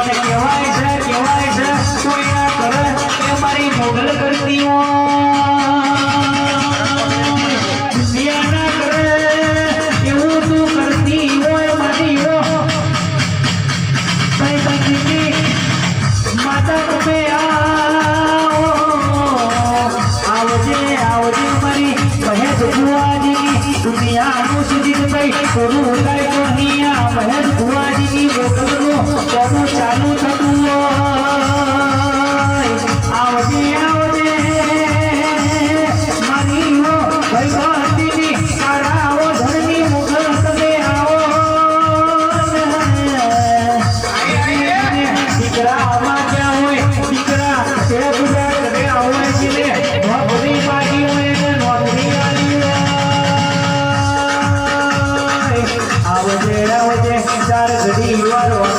પણ કહેવાય છે કહેવાય છે તું યા કરે એ મારી મોગલ કરતી માતા રૂપે આવજે આવજે મારી કહે દુનિયાનું સુધી કઈ કરું કઈ અહીંયા મહેશ ભુવાજીની બોટલનું કોનું ચાલુ થતું હોય આવજે આવજે મારી હો ભગવતીની આવો આવો દીકરા આમાં ક્યાં હોય દીકરા તે બધા આવો એટલે નોકરી પાડી હોય ને That is a D. Right.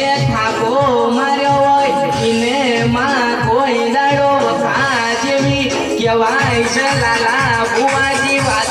થાકો માર્યો હોય ઈને માં કોઈ દાડો વખા જેવી કહેવાય છે લાલા બુવાજી વાત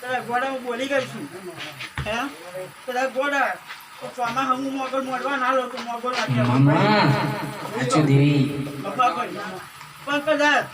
તારી હું બોલી ગઈ છું. હે? પેલા ગોડા તો ચોમા હમું મોગલ મોડવા ના લો તો મોગલ રાખે મામા સાચું દેવી. પણ કદાચ